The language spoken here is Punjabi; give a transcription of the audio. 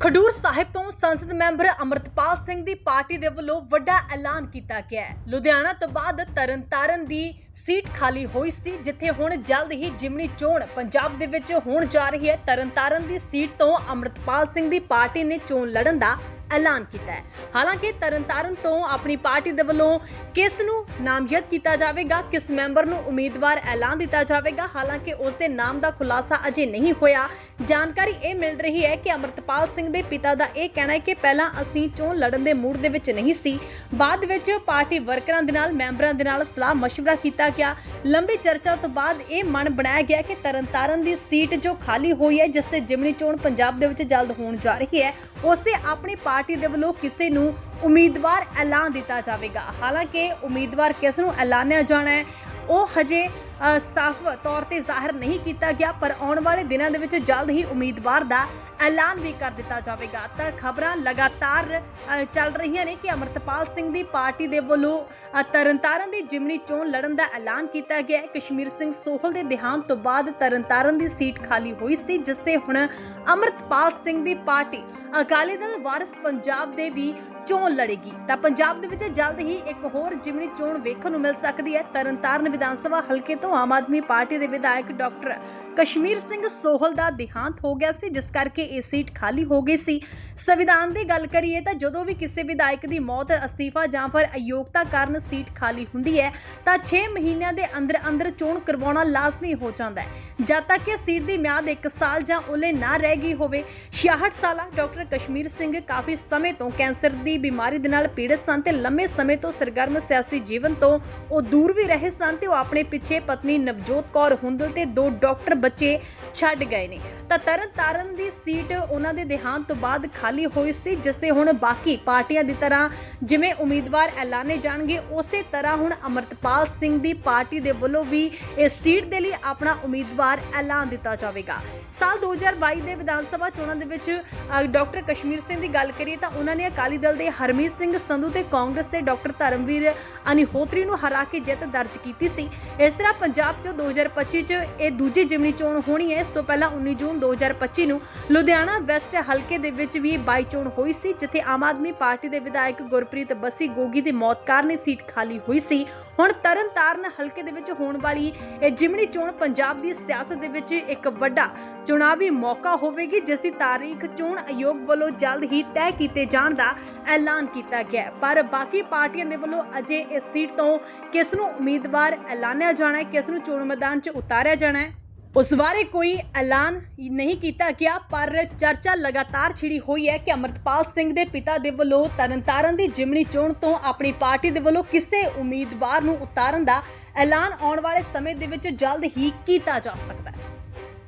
ਖਡੂਰ ਸਾਹਿਬ ਤੋਂ ਸੰਸਦ ਮੈਂਬਰ ਅਮਰਤਪਾਲ ਸਿੰਘ ਦੀ ਪਾਰਟੀ ਦੇ ਵੱਲੋਂ ਵੱਡਾ ਐਲਾਨ ਕੀਤਾ ਗਿਆ ਹੈ। ਲੁਧਿਆਣਾ ਤੋਂ ਬਾਅਦ ਤਰਨਤਾਰਨ ਦੀ ਸੀਟ ਖਾਲੀ ਹੋਈ ਸੀ, ਜਿੱਥੇ ਹੁਣ ਜਲਦ ਹੀ ਜਿਮਨੀ ਚੋਣ ਪੰਜਾਬ ਦੇ ਵਿੱਚ ਹੋਣ ਜਾ ਰਹੀ ਹੈ। ਤਰਨਤਾਰਨ ਦੀ ਸੀਟ ਤੋਂ ਅਮਰਤਪਾਲ ਸਿੰਘ ਦੀ ਪਾਰਟੀ ਨੇ ਚੋਣ ਲੜਨ ਦਾ ਐਲਾਨ ਕੀਤਾ ਹੈ ਹਾਲਾਂਕਿ ਤਰਨਤਾਰਨ ਤੋਂ ਆਪਣੀ ਪਾਰਟੀ ਦੇ ਵੱਲੋਂ ਕਿਸ ਨੂੰ ਨਾਮਜ਼ਦ ਕੀਤਾ ਜਾਵੇਗਾ ਕਿਸ ਮੈਂਬਰ ਨੂੰ ਉਮੀਦਵਾਰ ਐਲਾਨ ਦਿੱਤਾ ਜਾਵੇਗਾ ਹਾਲਾਂਕਿ ਉਸ ਦੇ ਨਾਮ ਦਾ ਖੁਲਾਸਾ ਅਜੇ ਨਹੀਂ ਹੋਇਆ ਜਾਣਕਾਰੀ ਇਹ ਮਿਲ ਰਹੀ ਹੈ ਕਿ ਅਮਰਤਪਾਲ ਸਿੰਘ ਦੇ ਪਿਤਾ ਦਾ ਇਹ ਕਹਿਣਾ ਹੈ ਕਿ ਪਹਿਲਾਂ ਅਸੀਂ ਚੋਣ ਲੜਨ ਦੇ ਮੂਡ ਦੇ ਵਿੱਚ ਨਹੀਂ ਸੀ ਬਾਅਦ ਵਿੱਚ ਪਾਰਟੀ ਵਰਕਰਾਂ ਦੇ ਨਾਲ ਮੈਂਬਰਾਂ ਦੇ ਨਾਲ ਸਲਾਹ مشورہ ਕੀਤਾ ਗਿਆ ਲੰਬੀ ਚਰਚਾ ਤੋਂ ਬਾਅਦ ਇਹ ਮਨ ਬਣਾਇਆ ਗਿਆ ਕਿ ਤਰਨਤਾਰਨ ਦੀ ਸੀਟ ਜੋ ਖਾਲੀ ਹੋਈ ਹੈ ਜਿਸ ਤੇ ਜਿਮਨੀ ਚੋਣ ਪੰਜਾਬ ਦੇ ਵਿੱਚ ਜਲਦ ਹੋਣ ਜਾ ਰਹੀ ਹੈ ਉਸ ਤੇ ਆਪਣੀ ਪਾਰਟੀ ਦੇ ਵੱਲੋਂ ਕਿਸੇ ਨੂੰ ਉਮੀਦਵਾਰ ਐਲਾਨ ਦਿੱਤਾ ਜਾਵੇਗਾ। ਹਾਲਾਂਕਿ ਉਮੀਦਵਾਰ ਕਿਸ ਨੂੰ ਐਲਾਨਿਆ ਜਾਣਾ ਹੈ, ਉਹ ਹਜੇ ਸਾਫ਼ ਤੌਰ ਤੇ ਜ਼ਾਹਿਰ ਨਹੀਂ ਕੀਤਾ ਗਿਆ, ਪਰ ਆਉਣ ਵਾਲੇ ਦਿਨਾਂ ਦੇ ਵਿੱਚ ਜਲਦ ਹੀ ਉਮੀਦਵਾਰ ਦਾ ਐਲਾਨ ਵੀ ਕਰ ਦਿੱਤਾ ਜਾਵੇਗਾ। ਤਾਂ ਖਬਰਾਂ ਲਗਾਤਾਰ ਚੱਲ ਰਹੀਆਂ ਨੇ ਕਿ ਅਮਰਤਪਾਲ ਸਿੰਘ ਦੀ ਪਾਰਟੀ ਦੇ ਵੱਲੋਂ ਤਰਨਤਾਰਨ ਦੀ ਜਿਮਨੀ ਚੋਣ ਲੜਨ ਦਾ ਐਲਾਨ ਕੀਤਾ ਗਿਆ ਹੈ। ਕਸ਼ਮੀਰ ਸਿੰਘ ਸੋਹਲ ਦੇ ਦੇਹਾਂਤ ਤੋਂ ਬਾਅਦ ਤਰਨਤਾਰਨ ਦੀ ਸੀਟ ਖਾਲੀ ਹੋਈ ਸੀ, ਜਿਸ ਤੇ ਹੁਣ ਅਮਰਤਪਾਲ ਸਿੰਘ ਦੀ ਪਾਰਟੀ ਅਕਾਲੀ ਦਲ ਵਾਰਿਸ ਪੰਜਾਬ ਦੇ ਵੀ ਚੋਣ ਲੜੇਗੀ। ਤਾਂ ਪੰਜਾਬ ਦੇ ਵਿੱਚ ਜਲਦ ਹੀ ਇੱਕ ਹੋਰ ਜਿਮਨੀ ਚੋਣ ਵੇਖਣ ਨੂੰ ਮਿਲ ਸਕਦੀ ਹੈ। ਤਰਨਤਾਰਨ ਵਿਧਾਨ ਸਭਾ ਹਲਕੇ ਤੋਂ ਆਮ ਆਦਮੀ ਪਾਰਟੀ ਦੇ ਵਿਧਾਇਕ ਡਾਕਟਰ ਕਸ਼ਮੀਰ ਸਿੰਘ ਸੋਹਲ ਦਾ ਦੇਹਾਂਤ ਹੋ ਗਿਆ ਸੀ, ਜਿਸ ਕਰਕੇ ਇਹ ਸੀਟ ਖਾਲੀ ਹੋ ਗਈ ਸੀ। ਸੰਵਿਧਾਨ ਦੀ ਗੱਲ ਕਰੀਏ ਤਾਂ ਜਦੋਂ ਵੀ ਕਿਸੇ ਵਿਧਾਇਕ ਦੀ ਮੌਤ, ਅਸਤੀਫਾ ਜਾਂ ਫਿਰ ਅਯੋਗਤਾ ਕਾਰਨ ਸੀਟ ਖਾਲੀ ਹੁੰਦੀ ਹੈ, ਤਾਂ 6 ਮਹੀਨਿਆਂ ਦੇ ਅੰਦਰ ਅੰਦਰ ਚੋਣ ਕਰਵਾਉਣਾ ਲਾਜ਼ਮੀ ਹੋ ਜਾਂਦਾ ਹੈ। ਜਦ ਤੱਕ ਕਿ ਸੀਟ ਦੀ ਮਿਆਦ 1 ਸਾਲ ਜਾਂ ਉਹਲੇ ਨਾ ਰਹਿ ਗਈ ਹੋਵੇ 66 ਸਾਲਾ ਡਾਕਟਰ ਕਸ਼ਮੀਰ ਸਿੰਘ ਕਾਫੀ ਸਮੇਂ ਤੋਂ ਕੈਂਸਰ ਦੀ ਬਿਮਾਰੀ ਦੇ ਨਾਲ ਪੀੜਤ ਸਨ ਤੇ ਲੰਮੇ ਸਮੇਂ ਤੋਂ ਸਰਗਰਮ ਸਿਆਸੀ ਜੀਵਨ ਤੋਂ ਉਹ ਦੂਰ ਵੀ ਰਹੇ ਸਨ ਤੇ ਉਹ ਆਪਣੇ ਪਿੱਛੇ ਪਤਨੀ ਨਵਜੋਤ ਕੌਰ ਹੁੰਦਲ ਤੇ ਦੋ ਡਾਕਟਰ ਬੱਚੇ ਛੱਡ ਗਏ ਨੇ। ਤਾਂ ਤਰਨ ਦੀ ਸੀਟ ਉਹਨਾਂ ਦੇ ਦੇਹਾਂਤ ਤੋਂ ਬਾਅਦ ਖਾਲੀ ਹੋਈ ਸੀ, ਜਿਸ ਤੇ ਹੁਣ ਬਾਕੀ ਪਾਰਟੀਆਂ ਦੀ ਤਰ੍ਹਾਂ ਜਿਵੇਂ ਉਮੀਦਵਾਰ ਐਲਾਨੇ ਜਾਣਗੇ, ਉਸੇ ਤਰ੍ਹਾਂ ਹੁਣ ਅਮਰਤਪਾਲ ਸਿੰਘ ਦੀ ਪਾਰਟੀ ਦੇ ਵੱਲੋਂ ਵੀ ਇਸ ਸੀਟ ਦੇ ਲਈ ਆਪਣਾ ਉਮੀਦਵਾਰ ਐਲਾਨ ਦਿੱਤਾ ਜਾਵੇਗਾ। ਸਾਲ 2022 ਦੇ ਵਿਧਾਨ ਸਭਾ ਚੋਣਾਂ ਦੇ ਵਿੱਚ ਡਾਕਟਰ ਕਸ਼ਮੀਰ ਸਿੰਘ ਦੀ ਗੱਲ ਕਰੀਏ ਤਾਂ ਉਹਨਾਂ ਨੇ ਅਕਾਲੀ ਦਲ ਦੇ ਹਰਮੀਤ ਸਿੰਘ ਸੰਧੂ ਤੇ ਕਾਂਗਰਸ ਦੇ ਡਾਕਟਰ ਧਰਮਵੀਰ ਅਨਿਹੋਤਰੀ ਨੂੰ ਹਰਾ ਕੇ ਜਿੱਤ ਦਰਜ ਕੀਤੀ ਸੀ। ਇਸ ਤਰ੍ਹਾਂ ਪੰਜਾਬ 'ਚ 2025 'ਚ ਇਹ ਦੂਜੀ ਜਿਮਨੀ ਚੋਣ ਹੋਣੀ ਹੈ। ਇਸ ਤੋਂ ਪਹਿਲਾਂ 19 ਜੂਨ 2025 ਨੂੰ ਲੁਧਿਆਣਾ ਵੈਸਟ ਹਲਕੇ ਦੇ ਵਿੱਚ ਵੀ ਬਾਈ ਚੋਣ ਹੋਈ ਸੀ, ਜਿੱਥੇ ਆਮ ਆਦਮੀ ਪਾਰਟੀ ਦੇ ਵਿਧਾਇਕ ਗੁਰਪ੍ਰੀਤ ਬੱਸੀ ਗੋਗੀ ਦੀ ਮੌਤ ਕਾਰਨ ਸੀਟ ਖਾਲੀ ਹੋਈ ਸੀ। ਹੁਣ ਤਰਨਤਾਰਨ ਹਲਕੇ ਦੇ ਵਿੱਚ ਹੋਣ ਵਾਲੀ ਇਹ ਜਿਮਨੀ ਚੋਣ ਪੰਜਾਬ ਦੀ ਸਿਆਸਤ ਦੇ ਵਿੱਚ ਇੱਕ ਵੱਡਾ ਚੁਣਾਵੀ ਮੌਕਾ ਹੋਵੇਗੀ, ਜਿਸ ਦੀ ਤਾਰੀਖ ਚੋਣ ਆਯੋਗ ਵੱਲੋਂ ਜਲਦ ਹੀ ਤੈਅ ਕੀਤੇ ਜਾਣ ਦਾ ਐਲਾਨ ਕੀਤਾ ਗਿਆ ਹੈ। ਪਰ ਬਾਕੀ ਪਾਰਟੀਆਂ ਦੇ ਵੱਲੋਂ ਅਜੇ ਇਸ ਸੀਟ ਤੋਂ ਕਿਸ ਨੂੰ ਉਮੀਦਵਾਰ ਐਲਾਨਿਆ ਜਾਣਾ ਹੈ, ਕਿਸ ਨੂੰ ਚੋਣ ਮੈਦਾਨ 'ਚ ਉਤਾਰਿਆ ਜਾਣਾ ਹੈ, ਉਸ ਬਾਰੇ ਕੋਈ ਐਲਾਨ ਨਹੀਂ ਕੀਤਾ ਗਿਆ, ਪਰ ਚਰਚਾ ਲਗਾਤਾਰ ਛਿੜੀ ਹੋਈ ਹੈ ਕਿ ਅਮਰਤਪਾਲ ਸਿੰਘ ਦੇ ਪਿਤਾ ਦੇ ਵੱਲੋਂ ਤਰਨਤਾਰਨ ਦੀ ਜਿਮਨੀ ਚੋਣ ਤੋਂ ਆਪਣੀ ਪਾਰਟੀ ਦੇ ਵੱਲੋਂ ਕਿਸੇ ਉਮੀਦਵਾਰ ਨੂੰ ਉਤਾਰਨ ਦਾ ਐਲਾਨ ਆਉਣ ਵਾਲੇ ਸਮੇਂ ਦੇ ਵਿੱਚ ਜਲਦ ਹੀ ਕੀਤਾ ਜਾ ਸਕਦਾ